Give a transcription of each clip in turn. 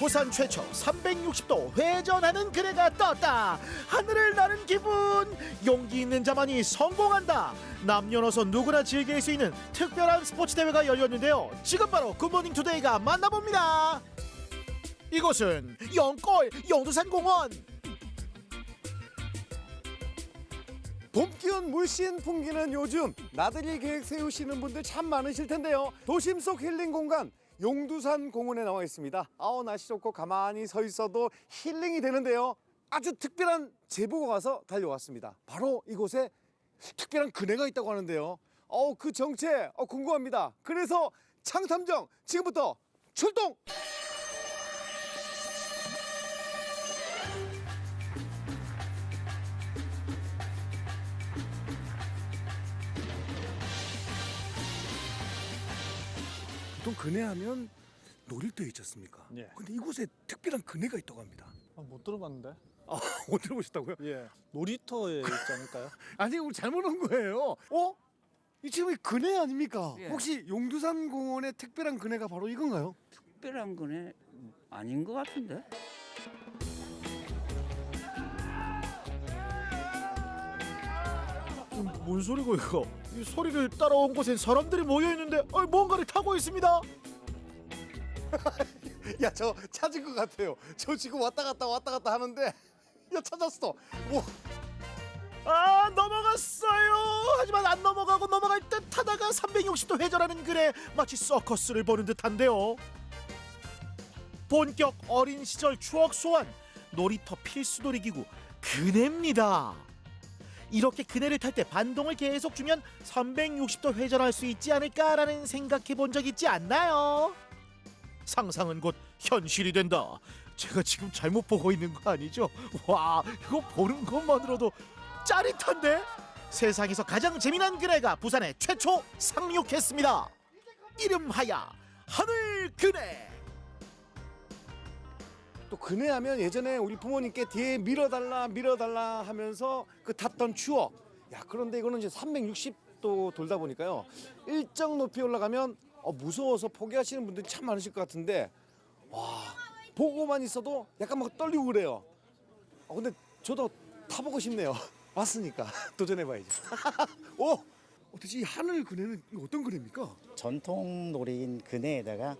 부산 최초 360도 회전하는 그네가 떴다. 하늘을 나는 기분. 용기 있는 자만이 성공한다. 남녀노소 누구나 즐길 수 있는 특별한 스포츠 대회가 열렸는데요. 지금 바로 굿모닝 투데이가 만나봅니다. 이곳은 영골 영두산 공원. 봄 기운 물씬 풍기는 요즘 나들이 계획 세우시는 분들 참 많으실 텐데요. 도심 속 힐링 공간 용두산 공원에 나와 있습니다. 아우 날씨 좋고 가만히 서 있어도 힐링이 되는데요. 아주 특별한 제보가 와서 달려왔습니다. 바로 이곳에 특별한 그네가 있다고 하는데요. 어우 그 정체 어, 궁금합니다. 그래서 창탐정 지금부터 출동! 보통 그네하면 놀이터 있지 않습니까? 예. 근데 이곳에 특별한 그네가 있다고 합니다. 아, 못 들어봤는데. 아, 못 들어보셨다고요? 예. 놀이터에 있지 않을까요? 아니, 우리 잘못 온 거예요. 어? 이 지금 이 그네 아닙니까? 예. 혹시 용두산 공원의 특별한 그네가 바로 이건가요? 특별한 거네 아닌 것 같은데 뭔 소리고 이거? 이 소리를 따라온 곳엔 사람들이 모여 있는데 어, 뭔가를 타고 있습니다. 야, 저 찾은 것 같아요. 저 지금 왔다 갔다 왔다 갔다 하는데 야, 찾았어. 오, 아 넘어갔어요. 하지만 안 넘어가고 넘어갈 듯 하다가 360도 회전하는 그래 마치 서커스를 보는 듯한데요. 본격 어린 시절 추억 소환 놀이터 필수 놀이 기구 그네입니다. 이렇게 그네를 탈 때 반동을 계속 주면 360도 회전할 수 있지 않을까라는 생각해 본 적 있지 않나요? 상상은 곧 현실이 된다. 제가 지금 잘못 보고 있는 거 아니죠? 와, 이거 보는 것만으로도 짜릿한데? 세상에서 가장 재미난 그네가 부산에 최초 상륙했습니다. 이름하여 하늘 그네. 또 그네하면 예전에 우리 부모님께 뒤에 밀어달라 밀어달라 하면서 그 탔던 추억. 야, 그런데 이거는 이제 360도 돌다 보니까요. 일정 높이 올라가면 어, 무서워서 포기하시는 분들이 참 많으실 것 같은데 와 보고만 있어도 약간 막 떨리고 그래요. 어, 근데 저도 타보고 싶네요. 왔으니까 도전해봐야죠. 오, 어떻게 이 하늘 그네는 어떤 그네입니까? 전통 놀이인 그네에다가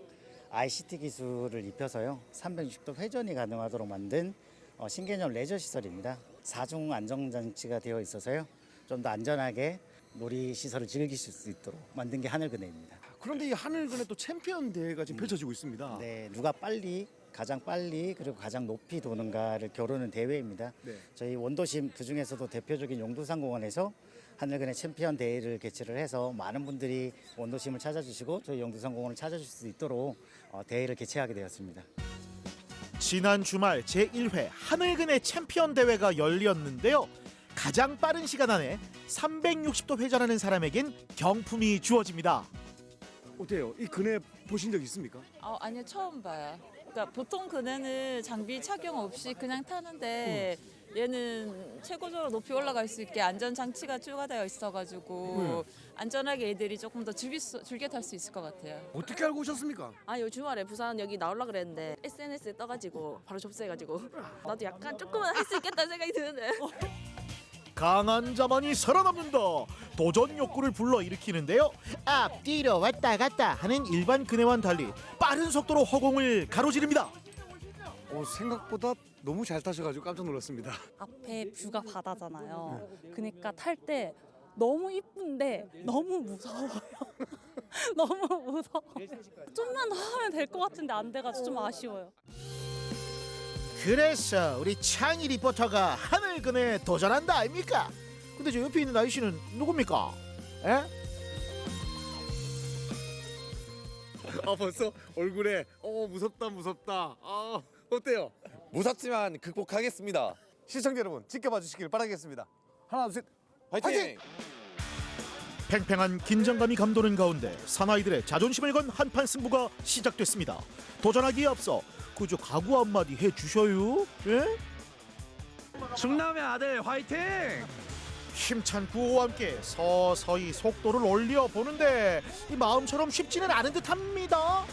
ICT 기술을 입혀서요 360도 회전이 가능하도록 만든 어, 신개념 레저 시설입니다. 사중 안정장치가 되어 있어서요 좀 더 안전하게 놀이 시설을 즐기실 수 있도록 만든 게 하늘 그네입니다. 그런데 이 하늘 그네 또 챔피언 대회가 지금 펼쳐지고 있습니다. 네, 누가 빨리 가장 빨리 그리고 가장 높이 도는가를 겨루는 대회입니다. 네. 저희 원도심 그 중에서도 대표적인 용두산 공원에서 하늘그네 챔피언 대회를 개최를 해서 많은 분들이 원도심을 찾아주시고 저희 용두산 공원을 찾아주실 수 있도록 어, 대회를 개최하게 되었습니다. 지난 주말 제1회 하늘그네 챔피언 대회가 열렸는데요. 가장 빠른 시간 안에 360도 회전하는 사람에겐 경품이 주어집니다. 어때요? 이 그네 보신 적 있습니까? 어, 아니요 처음 봐요. 그러니까 보통 그네는 장비 착용 없이 그냥 타는데 얘는 최고적으로 높이 올라갈 수 있게 안전 장치가 추가되어 있어가지고 안전하게 애들이 조금 더 즐길 수, 즐겨 탈 수 있을 것 같아요. 어떻게 알고 오셨습니까? 아, 요 주말에 부산 여기 나올라 그랬는데 SNS에 떠가지고 바로 접수해가지고 나도 약간 조금은 할 수 있겠다는 생각이 드는데 강한 자만이 살아남는다. 도전 욕구를 불러일으키는데요. 앞뒤로 왔다 갔다 하는 일반 그네와는 달리 빠른 속도로 허공을 가로지릅니다. 어, 생각보다 너무 잘 타셔가지고 깜짝 놀랐습니다. 앞에 뷰가 바다잖아요. 그러니까 탈 때 너무 이쁜데 너무 무서워요. 너무 무서워. 좀만 더 하면 될 것 같은데 안 돼가지고 좀 아쉬워요. 그래서 우리 창희 리포터가 하늘그네에 도전한다 아닙니까? 근데 저 옆에 있는 아저씨는 누굽니까? 에? 아 벌써 얼굴에 어 무섭다 무섭다. 아 어때요? 무섭지만 극복하겠습니다. 시청자 여러분 지켜봐 주시길 바라겠습니다. 하나 둘 셋. 화이팅! 팽팽한 긴장감이 감도는 가운데 사나이들의 자존심을 건 한판 승부가 시작됐습니다. 도전하기에 앞서 그저 각오 한마디 해주셔요. 예? 충남의 아들 화이팅! 힘찬 구호와 함께 서서히 속도를 올려 보는데 이 마음처럼 쉽지는 않은 듯합니다.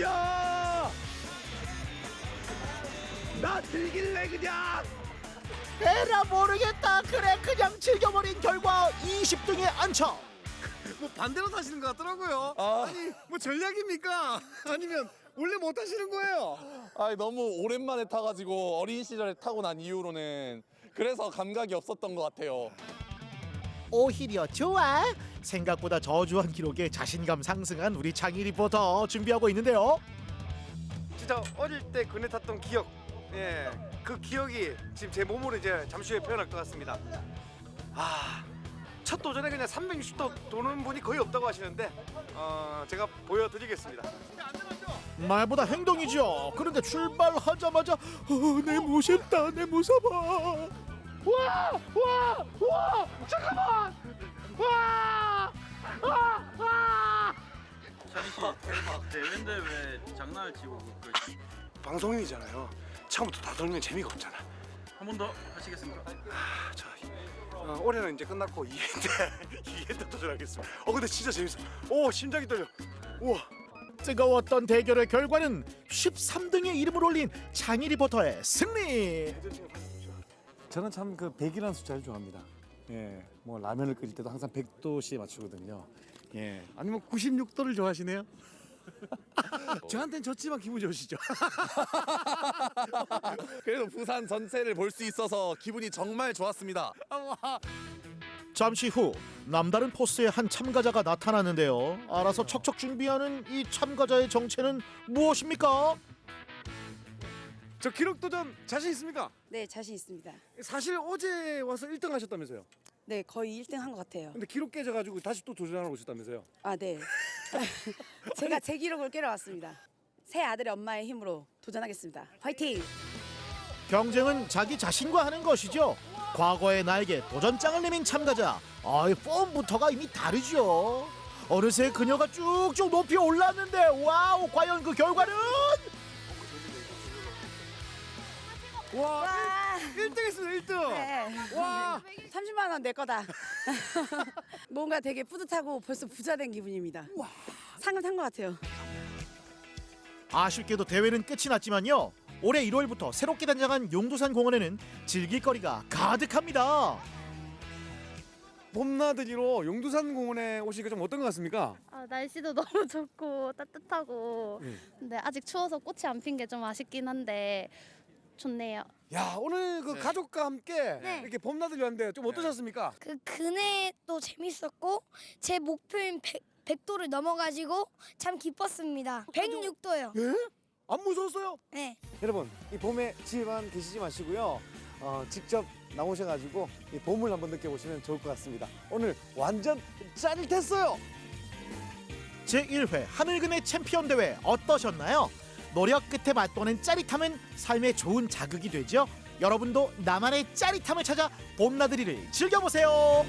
야나 즐길래 그냥. 에라 모르겠다 그래 그냥 즐겨버린 결과 20등에 안착 뭐 반대로 타시는 것 같더라고요. 아. 아니 뭐 전략입니까? 아니면 원래 못 타시는 거예요? 아 너무 오랜만에 타가지고 어린 시절에 타고 난 이후로는 그래서 감각이 없었던 것 같아요. 오히려 좋아 생각보다 저조한 기록에 자신감 상승한 우리 장희 리포터 준비하고 있는데요 진짜 어릴 때 그네 탔던 기억, 예, 그 기억이 지금 제 몸으로 이제 잠시 후에 표현할 것 같습니다. 아, 첫 도전에 그냥 360도 도는 분이 거의 없다고 하시는데, 어, 제가 보여드리겠습니다. 말보다 행동이죠 그런데 출발하자마자 어, 내 무섭다 내 무서워 찬희 씨 대박 대회인데 왜 장난을 치고 그 방송인이잖아요. 처음부터 다 돌면 재미가 없잖아. 한 번 더 하시겠습니까? 아, 저 어, 올해는 이제 끝났고 2회때 2회때 도전하겠습니다. 어, 근데 진짜 재밌어. 오, 심장이 떨려. 우와. 뜨거웠던 대결의 결과는 13등의 이름을 올린 장희 리포터의 승리 저는 참 그 100이라는 숫자를 좋아합니다. 예, 뭐 라면을 끓일 때도 항상 100도씨에 맞추거든요. 예, 아니면 96도를 좋아하시네요. 저한테는 졌지만 기분 좋으시죠? 그래도 부산 전체를 볼 수 있어서 기분이 정말 좋았습니다. 잠시 후 남다른 포스의 한 참가자가 나타났는데요 알아서 척척 준비하는 이 참가자의 정체는 무엇입니까? 저 기록 도전 자신 있습니까? 네, 자신 있습니다. 사실 어제 와서 1등 하셨다면서요. 네, 거의 1등 한 것 같아요. 근데 기록 깨져가지고 다시 또 도전하러 오셨다면서요. 아, 네. 제가 제 기록을 깨러 왔습니다. 새 아들의 엄마의 힘으로 도전하겠습니다. 화이팅! 경쟁은 자기 자신과 하는 것이죠. 과거의 나에게 도전장을 내민 참가자. 아이 폼부터가 이미 다르죠. 어느새 그녀가 쭉쭉 높이 올랐는데 와우 과연 그 결과는 와, 와! 1등 했습니다. 1등. 네. 와. 30만 원 내 거다. 뭔가 되게 뿌듯하고 벌써 부자 된 기분입니다. 상을 탄것 같아요. 아쉽게도 대회는 끝이 났지만요. 올해 1월부터 새롭게 단장한 용두산 공원에는 즐길 거리가 가득합니다. 봄나들이로 용두산 공원에 오시니까 좀 어떤 것 같습니까? 아, 날씨도 너무 좋고 따뜻하고 네. 근데 아직 추워서 꽃이 안 핀 게 좀 아쉽긴 한데 좋네요. 야, 오늘 그 가족과 함께 네. 이렇게 봄나들이 왔는데 좀 어떠셨습니까? 그 그네도 재밌었고 제 목표인 100, 100 도를 넘어가지고 참 기뻤습니다. 106도요. 예? 안 무서웠어요? 네. 여러분, 이 봄에 집에만 계시지 마시고요. 어, 직접 나오셔가지고 이 봄을 한번 느껴보시면 좋을 것 같습니다. 오늘 완전 짜릿했어요. 제1회 하늘그네 챔피언 대회 어떠셨나요? 노력 끝에 맛보는 짜릿함은 삶의 좋은 자극이 되죠. 여러분도 나만의 짜릿함을 찾아 봄나들이를 즐겨보세요.